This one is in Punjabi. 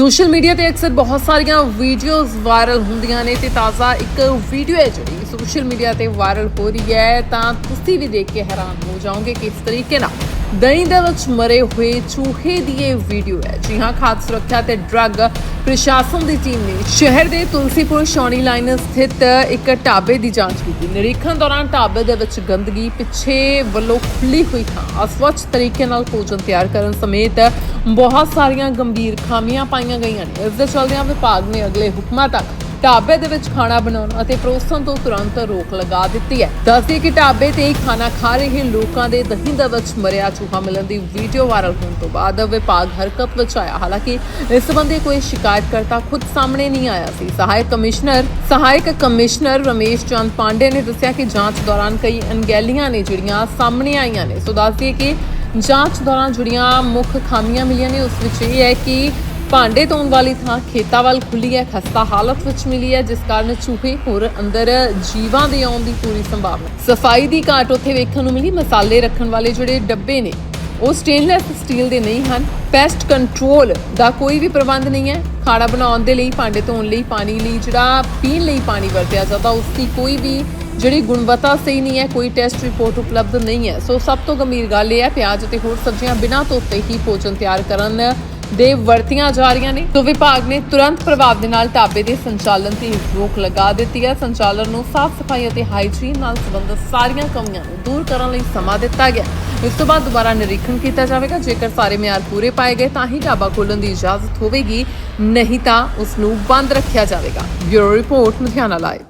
ਸੋਸ਼ਲ ਮੀਡੀਆ ਤੇ ਅਕਸਰ ਬਹੁਤ ਸਾਰੀਆਂ ਵੀਡੀਓਜ਼ ਵਾਇਰਲ ਹੁੰਦੀਆਂ ਨੇ ਤੇ ਤਾਜ਼ਾ ਇੱਕ ਵੀਡੀਓ ਹੈ ਜਿਹੜੀ ਸੋਸ਼ਲ ਮੀਡੀਆ ਤੇ ਵਾਇਰਲ ਹੋ ਰਹੀ ਹੈ, ਤਾਂ ਤੁਸੀਂ ਵੀ ਦੇਖ ਕੇ ਹੈਰਾਨ ਹੋ ਜਾਓਗੇ ਕਿ ਇਸ ਤਰੀਕੇ ਨਾਲ ਦਹੀਂ ਦੇ ਵਿੱਚ ਮਰੇ ਹੋਏ ਚੂਹੇ ਦੀ ਇਹ ਵੀਡੀਓ ਹੈ। ਜੀ ਹਾਂ, ਖਾਦ ਸੁਰੱਖਿਆ ਤੇ ਡਰੱਗ ਪ੍ਰਸ਼ਾਸਨ ਦੀ ਟੀਮ ਨੇ ਸ਼ਹਿਰ ਦੇ ਤੁਲਸੀਪੁਰ ਸ਼ੌਣੀ ਲਾਈਨ ਸਥਿਤ ਇੱਕ ਢਾਬੇ ਦੀ ਜਾਂਚ ਕੀਤੀ। ਨਿਰੀਖਣ ਦੌਰਾਨ ਢਾਬੇ ਦੇ ਵਿੱਚ ਗੰਦਗੀ ਪਿੱਛੇ ਵੱਲੋਂ ਖੁੱਲੀ ਹੋਈ ਥਾਂ। ਅਸਵੱਛ ਤਰੀਕੇ ਨਾਲ ਭੋਜਨ ਤਿਆਰ ਕਰਨ ਸਮੇਤ ਬਹੁਤ ਸਾਰੀਆਂ ਗੰਭੀਰ ਖਾਮੀਆਂ ਪਾਈਆਂ ਗਈਆਂ ਨੇ। ਇਸ ਦੇ ਚਲਦਿਆਂ ਵਿਭਾਗ ਨੇ ਅਗਲੇ ਹੁਕਮਾਂ ਤੱਕ ਢਾਬੇ ਦੇ ਵਿੱਚ ਖਾਣਾ ਬਣਾਉਣ ਅਤੇ ਪਰੋਸਣ ਤੋਂ ਤੁਰੰਤ ਰੋਕ ਲਗਾ ਦਿੱਤੀ ਹੈ। ਦੱਸਦੇ ਕਿ ਢਾਬੇ ਤੇ ਖਾਣਾ ਖਾ ਰਹੇ ਲੋਕਾਂ ਦੇ ਦਹੀਂ ਦੇ ਵਿੱਚ ਮਰਿਆ ਚੂਹਾ ਮਿਲਣ ਦੀ ਵੀਡੀਓ ਵਾਇਰਲ ਹੋਣ ਤੋਂ ਬਾਅਦ ਵਿਭਾਗ ਹਰਕਤ ਵਿੱਚ ਆਇਆ। ਹਾਲਾਂਕਿ ਇਸ ਸੰਬੰਧੀ ਕੋਈ ਸ਼ਿਕਾਇਤਕਰਤਾ ਖੁਦ ਸਾਹਮਣੇ ਨਹੀਂ ਆਇਆ ਸੀ। ਸਹਾਇਕ ਕਮਿਸ਼ਨਰ ਸਹਾਇਕ ਕਮਿਸ਼ਨਰ ਰਮੇਸ਼ ਚੰਦ ਪਾਂਡੇ ਨੇ ਦੱਸਿਆ ਕਿ ਜਾਂਚ ਦੌਰਾਨ ਕਈ ਅਣਗਹਿਲੀਆਂ ਨੇ ਜਿਹੜੀਆਂ ਸਾਹਮਣੇ ਆਈਆਂ ਨੇ। ਸੋ ਦੱਸਦੀ ਕਿ ਜਾਂਚ ਦੌਰਾਨ ਜਿਹੜੀਆਂ ਮੁੱਖ ਖਾਮੀਆਂ ਮਿਲੀਆਂ ਨੇ। ਉਸ ਵਿੱਚ ਇਹ ਹੈ ਕਿ ਭਾਂਡੇ ਧੋਣ ਵਾਲੀ ਥਾਂ ਖੇਤਾਂ ਵੱਲ ਖੁੱਲੀ ਹੈ, ਖਸਤਾ ਹਾਲਤ ਵਿੱਚ ਮਿਲੀ ਹੈ, ਜਿਸ ਕਾਰਨ ਚੂਹੇ ਹੋਰ ਅੰਦਰ ਜੀਵਾਂ ਦੇ ਆਉਣ ਦੀ ਪੂਰੀ ਸੰਭਾਵਨਾ ਸਫ਼ਾਈ ਦੀ ਘਾਟ ਉੱਥੇ ਵੇਖਣ ਨੂੰ ਮਿਲੀ, ਮਸਾਲੇ ਰੱਖਣ ਵਾਲੇ ਜਿਹੜੇ ਡੱਬੇ ਨੇ, ਉਹ ਸਟੇਨਲੈਸ ਸਟੀਲ ਦੇ ਨਹੀਂ ਹਨ। ਪੈਸਟ ਕੰਟਰੋਲ ਦਾ ਕੋਈ ਵੀ ਪ੍ਰਬੰਧ ਨਹੀਂ ਹੈ। ਖਾਣਾ ਬਣਾਉਣ ਦੇ ਲਈ, ਭਾਂਡੇ ਧੋਣ ਲਈ, ਪਾਣੀ ਲਈ, ਜਿਹੜਾ ਪੀਣ ਲਈ ਪਾਣੀ ਵਰਤਿਆ ਜਾਂਦਾ, ਉਸ ਦੀ ਕੋਈ ਵੀ ਜਿਹੜੀ ਗੁਣਵੱਤਾ ਸਹੀ ਨਹੀਂ ਹੈ, ਕੋਈ ਟੈਸਟ ਰਿਪੋਰਟ ਉਪਲਬਧ ਨਹੀਂ ਹੈ। ਸੋ ਸਭ ਤੋਂ ਗੰਭੀਰ ਗੱਲ ਇਹ ਹੈ, ਪਿਆਜ਼ ਅਤੇ ਹੋਰ ਸਬਜ਼ੀਆਂ ਬਿਨਾਂ ਧੋਤੇ ਹੀ ਭੋਜਨ ਤਿਆਰ ਕਰਨ ਦੇ ਵਰਤੀਆਂ ਜਾ ਰਹੀਆਂ ਨੇ। ਤੋਂ ਵਿਭਾਗ ਨੇ ਤੁਰੰਤ ਪ੍ਰਭਾਵ ਦੇ ਨਾਲ ਢਾਬੇ ਦੇ ਸੰਚਾਲਨ ਤੇ ਰੋਕ ਲਗਾ ਦਿੱਤੀ ਹੈ। ਸੰਚਾਲਨ ਨੂੰ ਸਾਫ਼ ਸਫ਼ਾਈ ਅਤੇ ਹਾਈਜੀਨ ਨਾਲ ਸੰਬੰਧਿਤ ਸਾਰੀਆਂ ਕਮੀਆਂ ਨੂੰ ਦੂਰ ਕਰਨ ਲਈ ਸਮਾਂ ਦਿੱਤਾ ਗਿਆ। ਇਸ ਤੋਂ ਬਾਅਦ ਦੁਬਾਰਾ ਨਿਰੀਖਣ ਕੀਤਾ ਜਾਵੇਗਾ। ਜੇਕਰ ਸਾਰੇ ਮਿਆਰ ਪੂਰੇ ਪਾਏ ਗਏ ਤਾਂ ਹੀ ਢਾਬਾ ਖੋਲ੍ਹਣ ਦੀ ਇਜਾਜ਼ਤ ਹੋਵੇਗੀ। ਨਹੀਂ ਤਾਂ ਉਸ ਨੂੰ ਬੰਦ ਰੱਖਿਆ ਜਾਵੇਗਾ। Bureau report, Ludhiana live